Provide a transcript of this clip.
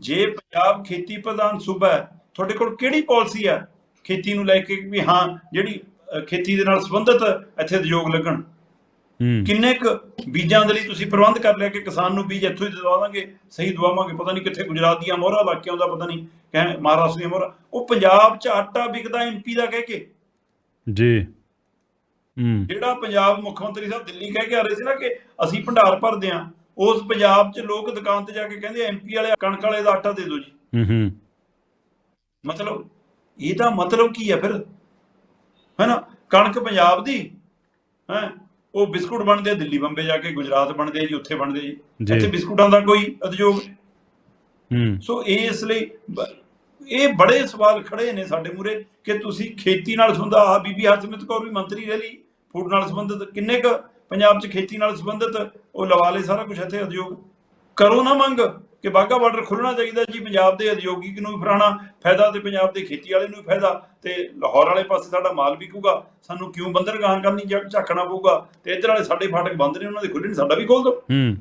ਜੇ ਪੰਜਾਬ ਖੇਤੀ ਪ੍ਰਧਾਨ ਸੂਬਾ ਹੈ ਤੁਹਾਡੇ ਕੋਲ ਕਿਹੜੀ ਪਾਲਿਸੀ ਹੈ? ਖੇਤੀ ਨੂੰ ਲੈ ਕੇ ਵੀ ਹਾਂ ਜਿਹੜੀ ਖੇਤੀ ਦੇ ਨਾਲ ਸੰਬੰਧਿਤ ਇੱਥੇ ਉਦਯੋਗ ਲੱਗਣ। ਕਿੰਨੇ ਕੁ ਬੀਜਾਂ ਦੇ ਲਈ ਤੁਸੀਂ ਪ੍ਰਬੰਧ ਕਰ ਲਿਆ ਕਿ ਕਿਸਾਨ ਨੂੰ ਬੀਜ ਇੱਥੋਂ ਹੀ ਦਵਾਵਾਂਗੇ ਸਹੀ ਦਵਾਵਾਂਗੇ? ਪਤਾ ਨਹੀਂ ਕਿੱਥੇ ਗੁਜਰਾਤ ਦੀਆਂ ਮੋਹਰਾਂ ਇਲਾਕਿਆਂ ਦਾ ਪਤਾ ਨਹੀਂ ਕਹਿ ਮਹਾਰਾਸ਼ਟਰ ਦੀਆਂ ਮੋਹਰਾਂ। ਉਹ ਪੰਜਾਬ 'ਚ ਆਟਾ ਵਿਕਦਾ ਐਮਪੀ ਦਾ ਕਹਿ ਕੇ। ਜੀ। ਜਿਹੜਾ ਪੰਜਾਬ ਮੁੱਖ ਮੰਤਰੀ ਸਾਹਿਬ ਦਿੱਲੀ ਕਹਿ ਕੇ ਆ ਰਹੇ ਸੀ ਨਾ ਕਿ ਅਸੀਂ ਭੰਡਾਰ ਭਰਦੇ ਆ ਉਸ ਪੰਜਾਬ 'ਚ ਲੋਕ ਦੁਕਾਨ ਤੇ ਜਾ ਕੇ ਕਹਿੰਦੇ ਐਮਪੀ ਵਾਲੇ ਕਣਕ ਵਾਲੇ ਦਾ ਆਟਾ ਦੇ ਦਿਓ ਜੀ। ਹੂੰ ਹੂੰ। ਮਤਲਬ ਇਹਦਾ ਮਤਲਬ ਕੀ ਹੈ ਫਿਰ? ਹੈਨਾ? ਕਣਕ ਪੰਜਾਬ ਦੀ ਹੈ? ਉਹ ਬਿਸਕੁਟ ਬਣਦੇ ਦਿੱਲੀ ਬੰਬੇ ਜਾ ਕੇ ਗੁਜਰਾਤ ਬਣਦੇ ਜੀ ਉੱਥੇ ਬਣਦੇ ਜੀ। ਇੱਥੇ ਬਿਸਕੁਟਾਂ ਦਾ ਕੋਈ ਉਦਯੋਗ ਹੂੰ। ਸੋ ਇਸ ਲਈ ਇਹ ਬੜੇ ਸਵਾਲ ਖੜੇ ਨੇ ਸਾਡੇ ਮੂਰੇ ਕਿ ਤੁਸੀਂ ਖੇਤੀ ਨਾਲ ਸੰਬੰਧਾ ਆ ਬੀਬੀ ਹਰਸਿਮਰਤ ਕੌਰ ਵੀ ਮੰਤਰੀ ਰਹਿ ਲਈ ਫੂਡ ਨਾਲ ਸੰਬੰਧਿਤ ਕਿੰਨੇ ਕ ਪੰਜਾਬ 'ਚ ਖੇਤੀ ਨਾਲ ਸੰਬੰਧਿਤ, ਉਹ ਲਵਾ ਲਏ ਸਾਰਾ ਕੁਝ ਇੱਥੇ ਉਦਯੋਗ। ਕਰੋ ਨਾ ਮੰਗ ਕਿ ਬਾਗਾ ਬਾਰਡਰ ਖੁੱਲਣਾ ਚਾਹੀਦਾ ਜੀ, ਪੰਜਾਬ ਦੇ ਉਦਯੋਗਿਕ ਨੂੰ ਵੀ ਫਰਾਣਾ ਫਾਇਦਾ ਤੇ ਪੰਜਾਬ ਦੇ ਖੇਤੀ ਵਾਲੇ ਨੂੰ ਵੀ ਫਾਇਦਾ, ਤੇ ਲਾਹੌਰ ਵਾਲੇ ਪਾਸੇ ਸਾਡਾ ਮਾਲ ਵਿਕੂਗਾ, ਸਾਨੂੰ ਕਿਉਂ ਬੰਦਰਗਾਹਾਂ ਕਰਨੀ ਝਾਕਣਾ ਪਊਗਾ, ਤੇ ਇੱਧਰ ਵਾਲੇ ਸਾਡੇ ਫਾਟਕ ਬੰਦ ਨੇ, ਉਹਨਾਂ ਦੇ ਖੁੱਲ੍ਹੇ ਨੇ, ਸਾਡਾ ਵੀ ਖੋਲ ਦਿਓ। ਹੂੰ।